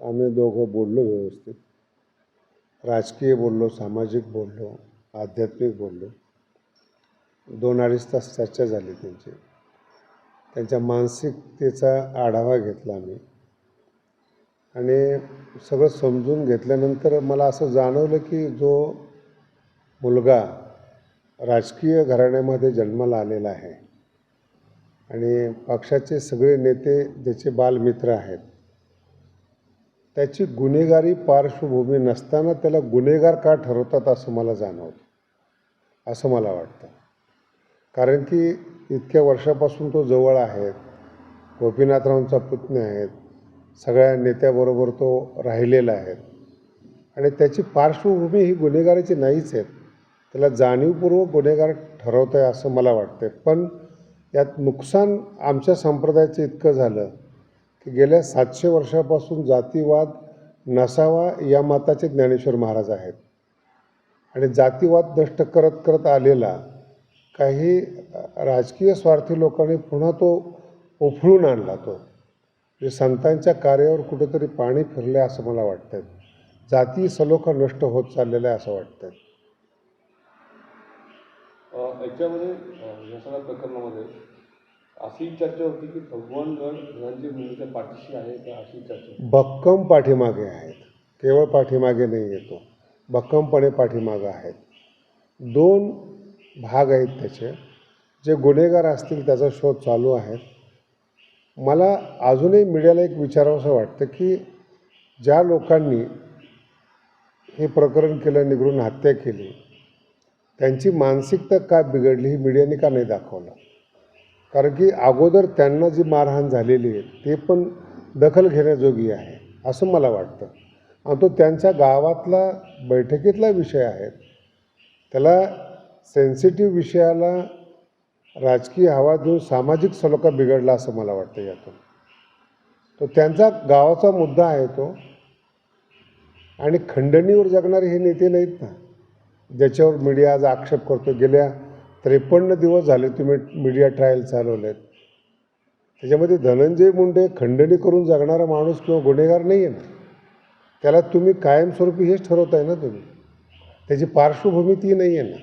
आम्ही दोघं बोललो व्यवस्थित. राजकीय बोललो सामाजिक बोललो आध्यात्मिक बोललो. दोन अडीच तास चर्चा झाली त्यांची. त्यांच्या मानसिकतेचा आढावा घेतला आम्ही. आणि सगळं समजून घेतल्यानंतर मला असं जाणवलं की जो मुलगा राजकीय घराण्यामध्ये जन्माला आलेला आहे आणि पक्षाचे सगळे नेते ज्याचे बालमित्र आहेत त्याची गुन्हेगारी पार्श्वभूमी नसताना त्याला गुन्हेगार का ठरवतात असं मला जाणवतं असं मला वाटतं. कारण की इतक्या वर्षापासून तो जवळ आहे गोपीनाथरावांचा पुतण्या आहेत सगळ्या नेत्याबरोबर तो राहिलेला आहे. आणि त्याची पार्श्वभूमी ही गुन्हेगाराची नाहीच आहे. त्याला जाणीवपूर्वक गुन्हेगार ठरवतं आहे असं मला वाटतं पण यात नुकसान आमच्या संप्रदायाचं इतकं झालं की गेल्या सातशे वर्षापासून जातीवाद नसावा या मताचे ज्ञानेश्वर महाराज आहेत. आणि जातीवाद नष्ट करत करत आलेला काही राजकीय स्वार्थी लोकांनी पुन्हा तो उफळून आणला तो. म्हणजे संतांच्या कार्यावर कुठेतरी पाणी फिरले असं मला वाटतं जाती सलोखा नष्ट होत चाललेलं आहे असं वाटतं याच्यामध्ये प्रकरणामध्ये अशी चर्चा होती की भगवान गड धनंजय पाठीशी आहे का अशी चर्चा भक्कम पाठीमागे आहेत. केवळ पाठीमागे नाही येतो. भक्कमपणे पाठीमागं आहेत. दोन भाग आहेत त्याचे. जे गुन्हेगार असतील त्याचा शोध चालू आहे. मला अजूनही मीडियाला एक विचारावंसं वाटतं की ज्या लोकांनी हे प्रकरण केलं निघडून हत्या केली त्यांची मानसिकता का बिघडली ही मीडियाने का नाही दाखवलं? कारण की अगोदर त्यांना जी मारहाण झालेली आहे ते पण दखल घेण्याजोगी आहे असं मला वाटतं. आणि तो त्यांच्या गावातला बैठकीतला विषय आहे. त्याला सेन्सिटिव्ह विषयाला राजकीय हवा देऊन सामाजिक सलोखा बिघडला असं मला वाटतं यातून. तो त्यांचा गावाचा मुद्दा आहे तो. आणि खंडणीवर जगणारे हे नेते नाहीत ना. ज्याच्यावर मीडिया आज आक्षेप करतो गेल्या त्रेपन्न दिवस झाले तुम्ही मीडिया ट्रायल चालवलेत. त्याच्यामध्ये धनंजय मुंडे खंडणी करून जगणारा माणूस किंवा गुन्हेगार नाही आहे ना. त्याला तुम्ही कायमस्वरूपी हेच ठरवताय ना तुम्ही. त्याची पार्श्वभूमी ती नाही आहे ना.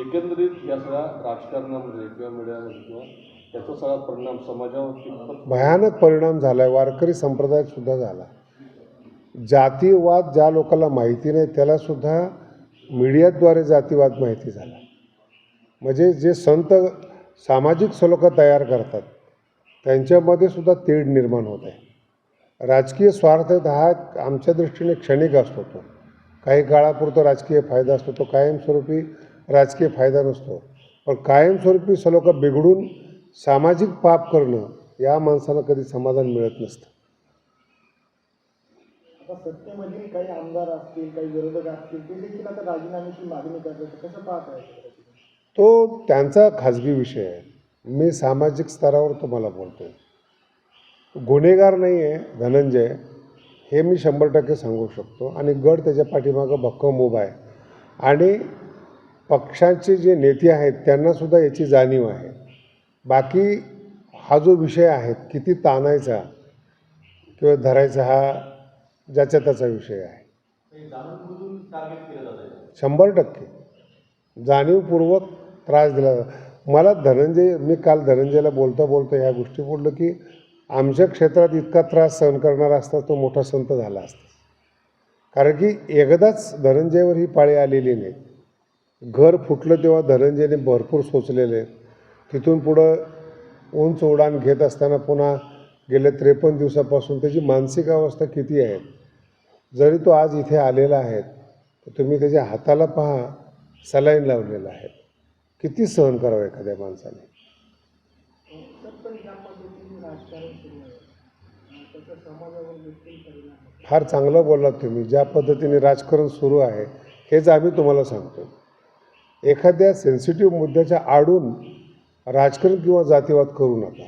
एकंदरीत या सगळ्या राजकारणामध्ये किंवा मीडियामध्ये किंवा त्याचा सगळा परिणाम समाजावर भयानक परिणाम झाला आहे वारकरी संप्रदायात सुद्धा झाला. जातीवाद ज्या लोकांना माहिती नाही त्यालासुद्धा मीडियाद्वारे जातीवाद माहिती झाला. म्हणजे जे संत सामाजिक सलोखं तयार करतात त्यांच्यामध्ये सुद्धा तेढ निर्माण होत आहे. राजकीय स्वार्थ हा आमच्या दृष्टीने क्षणिक असतो तो. काही काळापुरतं राजकीय फायदा असतो तो कायमस्वरूपी राजकीय फायदा नसतो. पण कायमस्वरूपी सलोखं बिघडून सामाजिक पाप करणं या माणसाला कधी समाधान मिळत नसतं. सत्तेमधील काही आमदार असतील काही विरोधक असतील ते देखील आता राजीनाम्याची मागणी करतात. कसं पाहत आहे तो त्यांचा खाजगी विषय आहे. मी सामाजिक स्तरावर तुम्हाला बोलतो गुन्हेगार नाही आहे धनंजय. हे मी शंभर टक्के सांगू शकतो. आणि गड त्याच्या पाठीमागं भक्कम उभा आहे. आणि पक्षाचे जे नेते आहेत त्यांनासुद्धा याची जाणीव आहे. बाकी हा जो विषय आहे किती ताणायचा किंवा धरायचा हा ज्याच्या त्याचा विषय आहे. शंभर टक्के. जाणीवपूर्वक त्रास दिला जातो. मला धनंजय मी काल धनंजयला बोलता बोलता ह्या गोष्टी बोललो की आमच्या क्षेत्रात इतका त्रास सहन करणारा असता तो मोठा संत झाला असता. कारण की एकदाच धनंजयवर ही पाळी आलेली नाही. घर फुटलं तेव्हा धनंजयने भरपूर सोचलेले तिथून पुढं उंच उडान घेत असताना पुन्हा गेल्या त्रेपन्न दिवसापासून त्याची मानसिक अवस्था किती आहे? जरी तो आज इथे आलेला आहे तर तुम्ही त्याच्या हाताला पहा सलाईन लावलेला आहे. किती सहन करावं एखाद्या माणसाने? फार चांगलं बोललात तुम्ही. ज्या पद्धतीने राजकारण सुरू आहे हेच आम्ही तुम्हाला सांगतो. एखाद्या सेन्सिटिव्ह मुद्द्याच्या आडून राजकारण किंवा जातीवाद करू नका.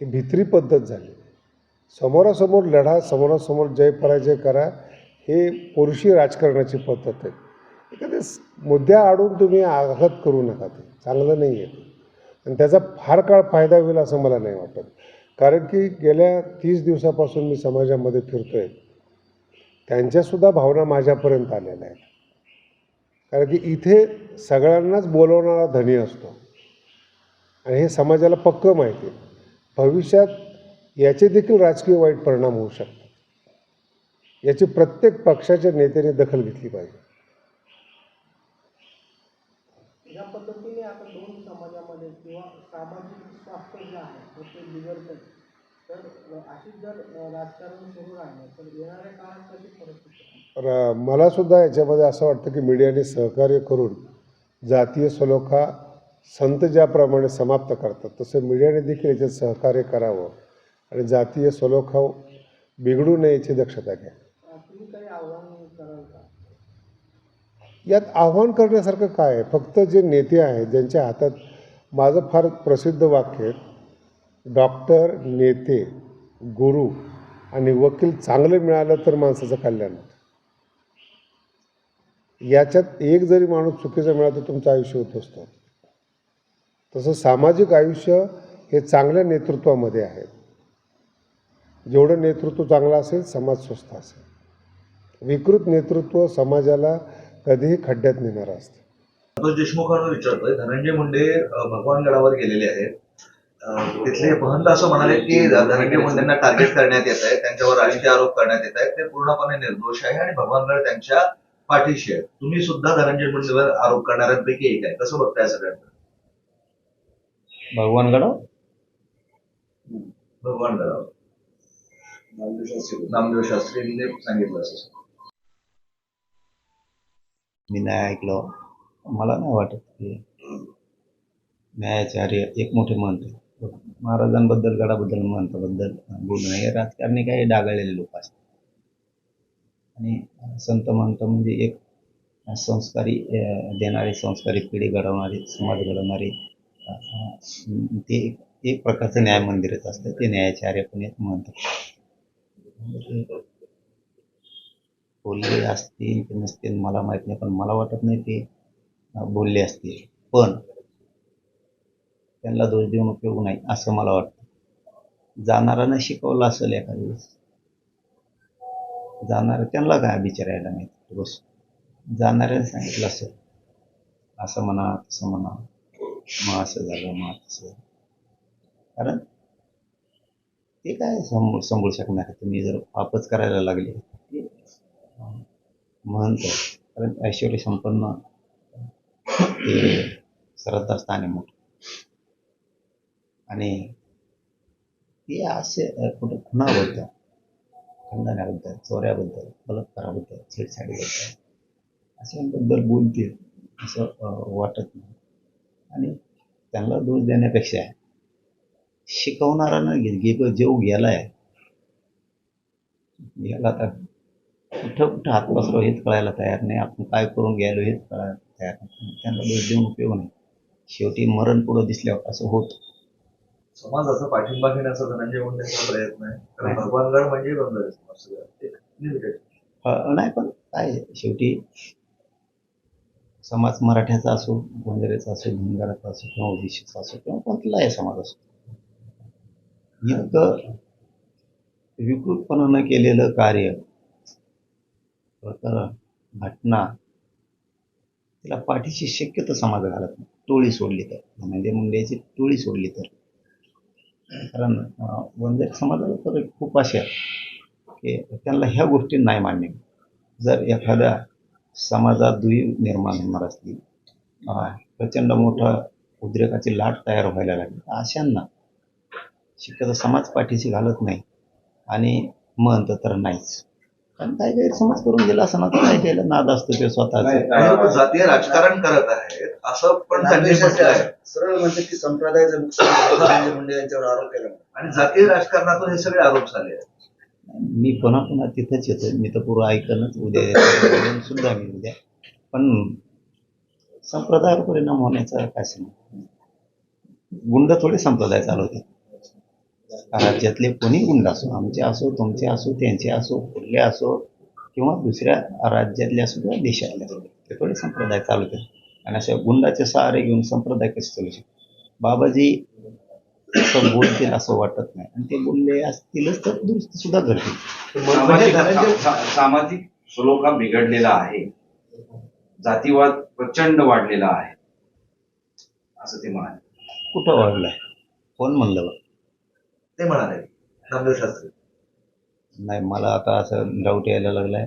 ही भित्री पद्धत झाली. समोरासमोर लढा समोरासमोर जय पराजय करा हे पुरुषी राजकारणाची पद्धत आहे. एखाद्या मुद्द्या आडून तुम्ही आघात करू नका ते. चांगलं नाही आहे आणि त्याचा फार काळ फायदा होईल असं मला नाही वाटत. कारण की गेल्या तीस दिवसापासून मी समाजामध्ये फिरतो आहे त्यांच्यासुद्धा भावना माझ्यापर्यंत आलेल्या आहेत. कारण की इथे सगळ्यांनाच बोलवणारा धनी असतो. आणि हे समाजाला पक्कं माहिती आहे. भविष्यात याचे देखील राजकीय वाईट परिणाम होऊ शकतात. याची प्रत्येक पक्षाच्या नेत्याने दखल घेतली पाहिजे. या पद्धतीने आता दोन समाजामध्ये किंवा सामाजिक स्वास्थ्य जे आहे ते बिघडतं तर अशीच जर अ, राजकारण सुरू राहिलं तर येणाऱ्या काळात कशी परिस्थिती आहे? र मला सुद्धा याच्यामध्ये असं वाटतं की मीडियाने सहकार्य करून जातीय सलोखा संत ज्याप्रमाणे समाप्त करतात तसं मीडियाने देखील याच्यात सहकार्य करावं आणि जातीय सलोखाव बिघडू नये याची दक्षता घ्या. यात आव्हान करण्यासारखं काय आहे? फक्त जे नेते आहेत ज्यांच्या हातात माझं फार प्रसिद्ध वाक्य आहे डॉक्टर नेते गुरु आणि वकील चांगलं मिळालं तर माणसाचं कल्याण होतं. याच्यात एक जरी माणूस चुकीचा मिळाला तर तुमचं आयुष्य उद्ध्वस्त होतं. तसं सामाजिक आयुष्य हे चांगल्या नेतृत्वामध्ये आहे. जेवढं नेतृत्व चांगलं असेल समाज स्वस्थ असेल. विकृत नेतृत्व समाजाला कधीही खड्ड्यात नेणारं असतं. संतोष देशमुखांना विचारतोय. धनंजय मुंडे भगवान गडावर गेलेले आहेत. तिथले महंत असं म्हणाले की धनंजय मुंडेंना टार्गेट करण्यात येत आहे त्यांच्यावर अळीचे आरोप करण्यात येत आहेत. ते पूर्णपणे निर्दोष आहे आणि भगवानगड त्यांच्या पाठीशी आहे तुम्ही सुद्धा धनंजय मुंडेवर आरोप करणाऱ्यांपैकी एक आहे. कसं बघताय सगळ्यांना भगवानगडावर भगवानगडावर नामदेव शास्त्रींनी सांगितलं असं. मी नाही ऐकलं. मला नाही वाटत की न्यायाचार्य एक मोठे महंत आहेत. महाराजांबद्दल गडाबद्दल महंताबद्दल बोलणं हे राजकारणी काही डागाळलेले लोक असतात. आणि संत महंत म्हणजे एक संस्कारी देणारे संस्कारी पिढी घडवणारे समाज घडवणारे ते एक- प्रकारचं न्याय मंदिरच असतं. ते न्यायाचार्य पण एक म्हणतात बोलले असतील की नसतील मला माहीत नाही पण मला वाटत नाही ते बोलले असतील. पण त्यांना दोष देऊन उपयोग नाही असं मला वाटतं. जाणाऱ्यानं शिकवलं असेल एखाद्या दिवस जाणार त्यांना काय विचारायला नाही बस. जाणाऱ्याने सांगितलं असेल. असं म्हणा तसं म्हणा. मग असं झालं मग कारण ते काय सांभाळ सांभाळू शकणार तुम्ही जर पापच करायला लागले ते कारण ऐश्वर्य संपन्न ते श्रद्धास्थान आहे मोठं. आणि ते असे कुठं खुणाबद्दल खंडण्याबद्दल चोऱ्याबद्दल बलात्काराबद्दल छेडछाडीबद्दल अशांबद्दल बोलतील असं वाटत नाही. आणि त्यांना दोष देण्यापेक्षा शिकवणारा गे गे- जेव गेलाय. गेला तर कुठं कुठं हात पसरव हेच कळायला तयार नाही. आपण काय करून गेलो हेच कळायला तयार नाही. त्यांना दोष देऊन उपयोग नाही. शेवटी मरण पुढं दिसल्यावर असं होत. समाजाचा पाठिंबा घेण्याचा धनंजय मुंडेंचा प्रयत्न आहे. कारण भगवानगड म्हणजे limited. नाही पण काय शेवटी समाज मराठ्याचा असो गोंधळेचा असो धनगराचा असो किंवा ओबीसीचा असो किंवा कोणताही समाज असो. इतकं विकृतपणानं केलेलं कार्य प्रकरण घटना तिला पाठीशी शक्यतो समाज घालत नाही. टोळी सोडली तर. म्हणजे मुंडेची टोळी सोडली तर. कारण अं, वंजारी समाजाला तर खूप असे की त्यांना ह्या गोष्टी नाही मान्य. जर एखाद्या समाजात दुही निर्माण होणार असतील अं, प्रचंड मोठा उद्रेकाची लाट तयार व्हायला लागली. अशांना शक्यतो समाज पाठीशी घालत नाही आणि म्हणत तर नाहीच. कारण काय गैरसमज करून गेला असं ना तर काय केलं नाद असतो ते स्वतःच. काही लोक जातीय राजकारण करत आहेत असं पण सरळ म्हणजे की संप्रदायाचं नुकसान मुंडे यांच्यावर आरोप केला. आणि जातीय राजकारणातून हे सगळे आरोप झाले आहेत. मी पुन्हा पुन्हा तिथंच येतो मी तर पूर्व ऐकणच उद्या सुद्धा मी उद्या. पण संप्रदायावर परिणाम होण्याचा काय सांग गुंड थोडे संप्रदाय चालवते. राज्यातले कोणी गुंड असो आमचे असो तुमचे असो त्यांचे असो कुठले असो किंवा दुसऱ्या राज्यातले असो किंवा देशातले असो ते थोडे संप्रदाय चालवतात आणि अशा गुंडाचे सहारे घेऊन संप्रदाय कसे चालू शकतो बाबाजी असं बोलतील असं वाटत नाही. आणि ते बोलले असतीलच तर दुरुस्त सुद्धा म्हणजे सामाजिक सलोखा बिघडलेला आहे. जातीवाद प्रचंड वाढलेला आहे. असं ते म्हणाले. कुठं वाढलाय? कोण म्हणलं? ते म्हणाले. नामदेव शास्त्री. नाही मला आता असं डाऊट यायला लागलाय.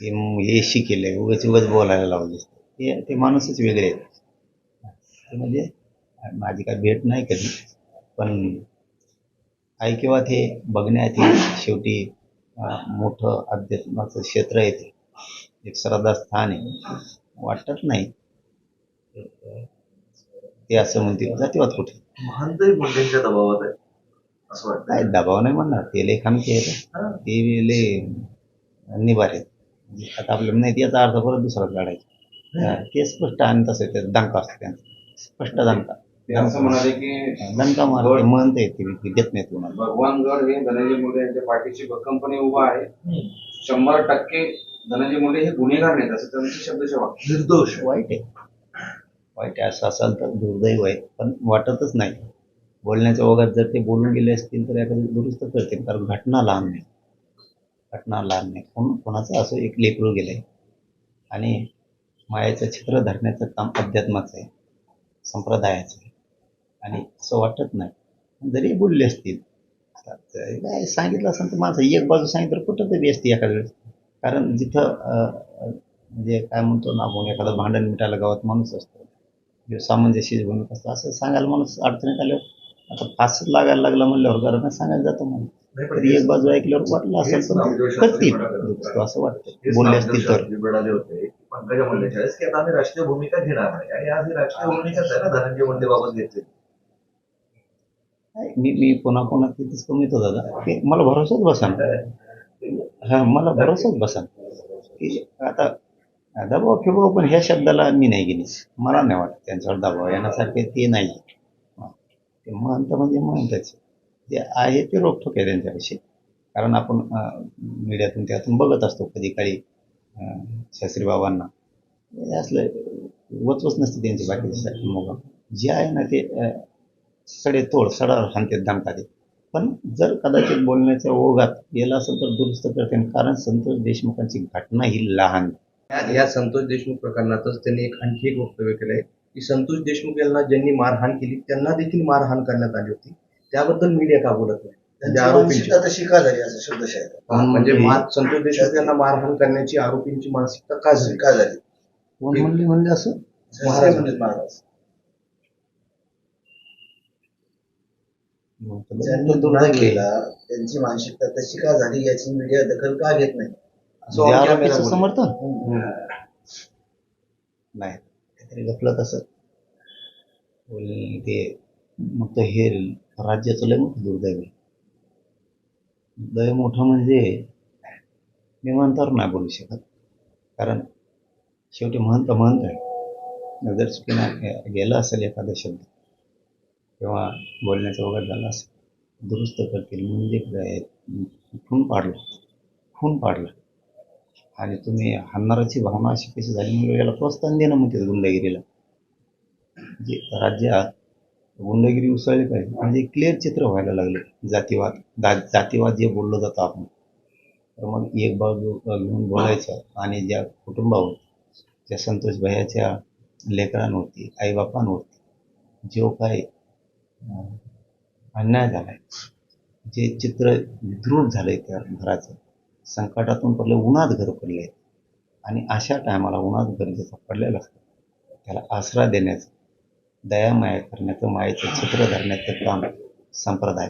की हे शिकेले उगाच उगाच बोलायला लावले ते ते माणूसच वेगळे आहेत. म्हणजे माझी काय भेट नाही कधी. पण ऐकिवात हे बघण्यात हे शेवटी मोठं अध्यात्माचं क्षेत्र आहे ते. एक श्रद्धास्थान आहे. वाटत नाही. ते असं म्हणतील जातीवाद कुठे? महंतही मुंडेंच्या दबावात आहे? असं वाटतं. काय दबाव नाही म्हणणार. ते लेखन केलं ते लय निभार आहेत. आता आपल्याला नाही याचा अर्थ परत दुसराच काढायचा. ते स्पष्ट आणि तसं ते दणका असतो त्यांचा. स्पष्ट दणका. ते असं म्हणाले की दणका मारते म्हणते ते ते देत नाहीत कुणाला. भगवानगड हे धनंजय मुंडे यांच्या पाठीशी भक्कमपणे उभा आहे. शंभर टक्के धनंजय मुंडे हे गुन्हेगार नाहीत असं त्यांचे शब्दशः वाक्य निर्दोष आहे. वाईट आहे. वाईट आहे असं असेल तर दुर्दैव आहे पण वाटतच नाही. बोलण्याच्या ओघात जर ते बोलून गेले असतील तर एखादं दुरुस्त करतील कारण घटना लहान नाही घटना लहान नाही कोण कोणाचं असं एक लेकरू गेलंय आणि मायाचं चित्र धरण्याचं काम अध्यात्माचं आहे संप्रदायाचं आहे. आणि असं वाटत नाही. जरी बोलले असतील काय सांगितलं असेल तर माझं एक बाजू सांगितलं तर कुठं तरी असते एखाद्या वेळेस. कारण जिथं म्हणजे काय म्हणतो ना आपण एखादं भांडण मिटायला गावात माणूस असतो. किंवा सामंजस्य भूमिका असतो असं सांगायला माणूस अडचणीत आल्यावर आता फासच लागायला लागला म्हणल्यावर घरानं सांगायला जातो म्हणून तरी एक बाजू ऐकल्यावर वाटलं असेल हेच पण नामदेव ते शास्त्री करतील असं वाटतं. बोलले असतील तर. शास्त्री म्हणाले की पंकजा आता आम्ही राष्ट्रीय भूमिका घेणार नाही. आणि आज राष्ट्रीय भूमिकाच आहे ना धनंजय मुंडे बाबत घेतली मी मी पुन्हा पुन्हा तिथेच कमी होता दादा. की मला भरोसाच बसा हा मला भरोसाच बसा की आता दबाव किंवा पण ह्या शब्दाला मी नाही गेलीच मला नाही वाटत त्यांच्यावर दबाव येण्यासारखे ते नाही. ते म्हणतं म्हणजे म्हणतच. जे आहे ते रोखठोक आहे त्यांच्याविषयी कारण आपण मीडियातून त्यातून बघत असतो कधी काळी शास्त्री बाबांना. असलं वचवच नसते त्यांची बाकीची मग. जे आहे ना ते सडे तोड सडावर हाणते दमका ते पण जर कदाचित बोलण्याच्या ओघात गेला असेल तर दुरुस्त करते कारण संतोष देशमुखांची घटना ही लहान. या- या संतोष देशमुख प्रकरणातच त्यांनी एक आणखी एक वक्तव्य केलंय. की संतोष देशमुख यांना ज्यांनी मारहाण केली त्यांना देखील मारहाण करण्यात आली होती. त्याबद्दल मीडिया का बोलत नाही? म्हणजे आरोपींची. तशी का झाली असं शब्दशः आहे. म्हणजे मार- संतोष देशमुख यांना मारहाण करण्याची आरोपींची मानसिकता का झाली? का झाली? कोण म्हणले म्हणले असं? महाराज. म्हणजे महाराज मग तर ज्यांनी गुन्हा. केला. त्यांची मानसिकता तशी का झाली याची मीडिया दखल का घेत नाही? असं जे on camera आरोपीचं बोलले. समर्थन? नाही. काहीतरी गफलत असत. बोल ते मग तर हे राज्याचं लय मोठं दुर्दैव आहे. लय मोठं म्हणजे मी म्हणतावर नाही बोलू शकत. कारण शेवटी महंत महंत आहे. जर चुकीनं गेला असेल एखादा शब्द किंवा बोलण्याचा वगैरे झाला असेल दुरुस्त करतील. म्हणजे खून पाडलं. खून पाडलं. आणि तुम्ही हाणणाराची भावना अशी कशी झाली? म्हणजे याला प्रोत्साहन देणं म्हणते गुंडगिरीला. जे राज्यात गुंडगिरी उसळली पाहिजे. म्हणजे क्लिअर चित्र व्हायला लागले. जातीवाद दा जातीवाद जे बोललं जातं आपण. तर मग एक बाजू घेऊन बोलायचं. आणि ज्या कुटुंबावर त्या संतोष भैयाच्या लेकरांवरती आईबापांवरती जो काही अन्याय झालाय. जे चित्र विद्रूप झालंय त्या घराचं संकटातून पडले उन्हात घर पडले. आणि अशा टायमाला उन्हात घर जसं पडलेलं असतं त्याला आसरा देण्याचं दयामाया करण्याचं मायेचं चित्र धरण्याचं काम संप्रदाय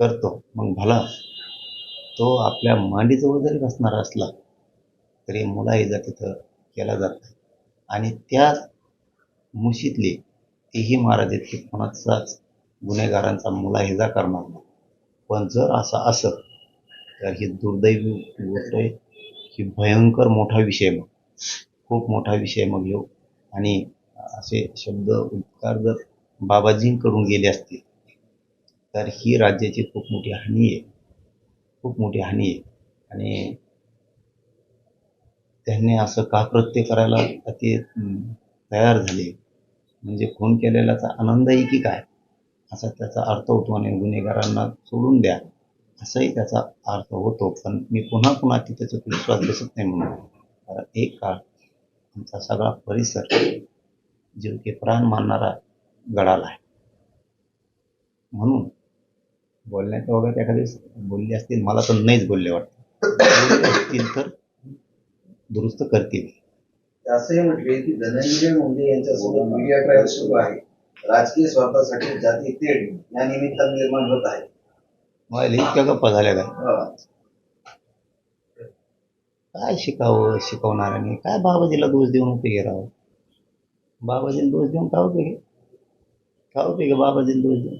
करतो. मग भला तो आपल्या मांडीजवळ जरी बसणारा असला तरी मुलाईजा तिथं केला जात आणि त्या मुशीतली तीही महाराज आहेत की कोणाचाच गुन्हेगारांचा मुला हिजा करणार नाही. पण जर असं असं तर ही दुर्दैवी गोष्ट आहे. ही भयंकर मोठा विषय मग. खूप मोठा विषय मग येऊ आणि असे शब्द उपकार जर बाबाजींकडून गेले असतील तर ही राज्याची खूप मोठी हानी आहे. खूप मोठी हानी आहे. आणि त्यांनी असं का कृत्य करायला ते तयार झाले? म्हणजे खून केलेल्याचा आनंदही की काय? असा त्याचा अर्थ होतो आणि गुन्हेगारांना सोडून द्या. असाही त्याचा अर्थ होतो. पण मी पुन्हा पुन्हा तिथे चुकी विश्वास बसत नाही म्हणून. कारण एक काळ आमचा सगळा परिसर जीव की प्राण मानणारा गडाला आहे. म्हणून बोलण्याच्या वगैरे एखादी बोलली बोलले असतील मला तर नाहीच बोलले वाटतं. असतील तर दुरुस्त करतील. असंही म्हटले की धनंजय मुंडे यांच्यासोबत मीडिया ट्रायल सुरू आहे. राजकीय स्वार्थासाठी जाती तेढ या निमित्तानं निर्माण होत आहे. इतक्या गप्पा झाल्या काय. काय शिकावं शिकवणाऱ्याने? काय बाबाजीला दोष देऊन उपयोगी राहावं बाबाजीला दोष देऊन काय उपयोगी काय उपयोगी बाबाजीला दोष देऊन?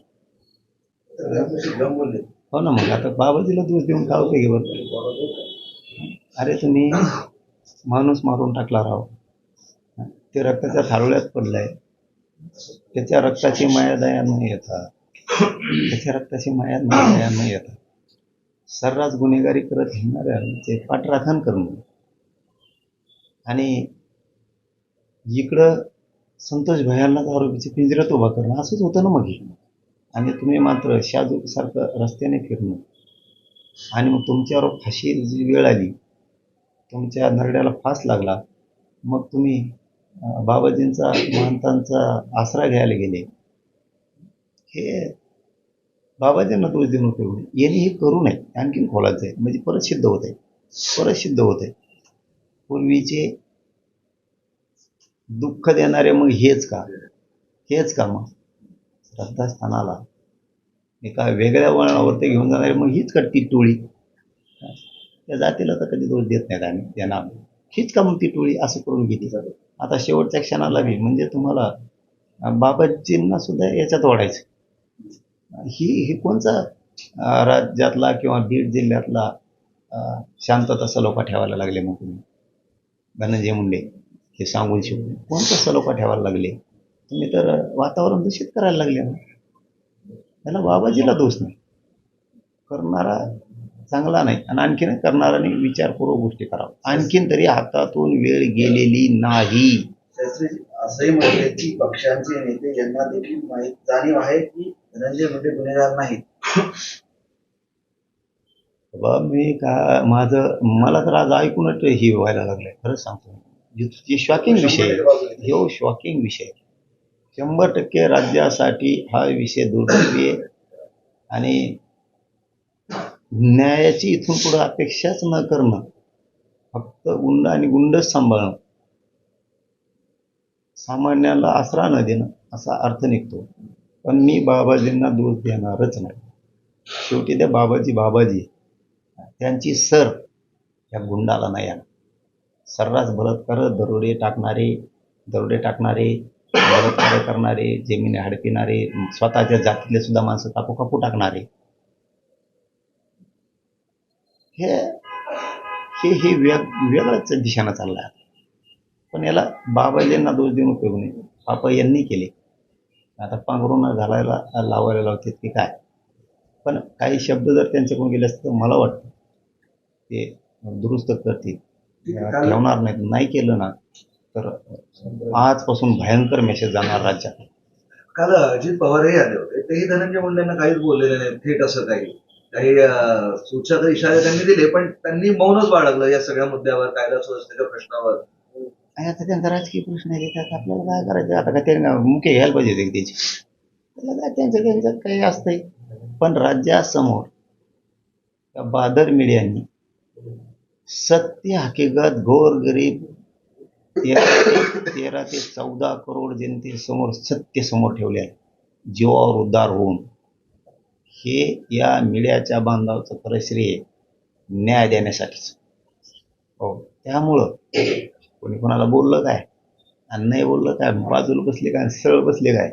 गम बोलले. हो ना मग आता बाबाजीला दोष देऊन काय उपयोगी बरं? अरे तुम्ही माणूस मारून टाकला राव. ते रक्ताच्या थारोळ्यात पडलाय. त्याच्या रक्ताची माया दया न येता त्याच्या रक्ताची माया दया न येता सर्रास गुन्हेगारी करत हिंडणाऱ्यांचे पाठराखण करणं आणि इकडं संतोष भयांनाच आरोपीचे पिंजऱ्यात उभा करणं असंच होतं ना मग हे. आणि तुम्ही मात्र सारखं रस्त्याने फिरणं. आणि मग तुमच्यावर फाशी जी वेळ आली तुमच्या नरड्याला फास लागला मग तुम्ही बाबाजींचा महंतांचा आसरा घ्यायला गेले. हे बाबाजींना दोष देऊन उपयोग नाही यांनी हे करू नये. आणखीन खोलायचं आहे म्हणजे परत सिद्ध होत आहे. परत सिद्ध होत आहे. पूर्वीचे दुःख देणारे मग हेच का? हेच का मग? श्रद्धास्थानाला. एका वेगळ्या वळणावरती घेऊन जाणारे मग हीच कटती टोळी. त्या जातीला तर कधी दोष देत नाहीत आम्ही. त्यांना हीच का मग ती टोळी असं करून घेतली आता शेवटच्या क्षणाला बी म्हणजे तुम्हाला बाबाजींना सुद्धा याच्यात ओढायचं. ही ही कोणचा राज्यातला किंवा बीड जिल्ह्यातला शांतता सलोखा ठेवायला लागले मग तुम्ही? धनंजय मुंडे हे सांगून शिकून. कोणता सलोखा ठेवायला लागले? तुम्ही तर वातावरण दूषित करायला लागले ना. त्याला बाबाजीला दोष नाही. करणारा चांगला नाही. आणि आणखीन करणाऱ्याने विचारपूर्वक गोष्टी कराव्या. आणखीन तरी हातातून वेळ गेलेली नाही. असंही म्हटले की पक्षांचे नेते यांना देखील माहीत जाणीव आहे की धनंजय मुंडे गुन्हेगार नाहीत. बाबा मी का माझं मला तर आज ऐकूनच हे व्हायला लागलंय. खरंच सांगतो. जे शॉकिंग विषय. हो शॉकिंग विषय आहे. शंभर टक्के राज्यासाठी हा विषय दुर्दैवी आहे. आणि न्यायाची इथून पुढे अपेक्षाच न करणं फक्त गुंड आणि गुंडच सांभाळणं सामान्याला आसरा न देणं असा अर्थ निघतो. पण मी बाबाजींना दोष देणारच नाही. शेवटी त्या बाबाजी बाबाजी त्यांची सर या गुंडाला नाही आला. सर्रास बलात्कार दरोडे टाकणारे दरोडे टाकणारे बलात्कार करणारे जमिनी हडपिणारे स्वतःच्या जातीतले सुद्धा माणसं कापू कापू टाकणारे हे हे हे वेग वेगळ्याच दिशेनं चाललं आहे पण याला बाबाजींना दोष देऊन उपयोग नाही. बापा यांनी केले. आता पांघरून घालायला लावायला लावतात की काय? पण काही शब्द जर त्यांच्याकडून गेले असते तर मला वाटतं ते दुरुस्त करतील. ठेवणार नाहीत. नाही केलं ना तर आजपासून भयंकर मेसेज जाणार राज्यात. काल अजित पवारही आले होते. तेही धनंजय मुंडेंना काहीच बोललेले नाही. थेट असं काही. काही अं, सूचना तर इशारे त्यांनी दिले पण त्यांनी मौनच बाळगलं या सगळ्या मुद्द्यावर कायदा सुव्यवस्थेच्या प्रश्नावर. आणि आता त्यांचा राजकीय प्रश्न आहे त्यात आपल्याला काय करायचं? आता काय त्यांना मुख्य घ्यायला पाहिजे होते त्याची? त्याला काय त्यांचं त्यांच्यात काही असतंय. पण राज्यासमोर त्या बादर मीडियांनी सत्य हकीकत गोर गरीब तेरा ते तेरा ते चौदा करोड जनतेसमोर सत्य समोर ठेवले आहे जीवावर उद्धार होऊन. हे या मीडियाच्या बांधवाचं खरं श्रेय न्याय देण्यासाठीच. हो. त्यामुळं कोणी कोणाला बोललं काय? आणि नाही बोललं काय? बाजूला बसले काय? सरळ बसले काय?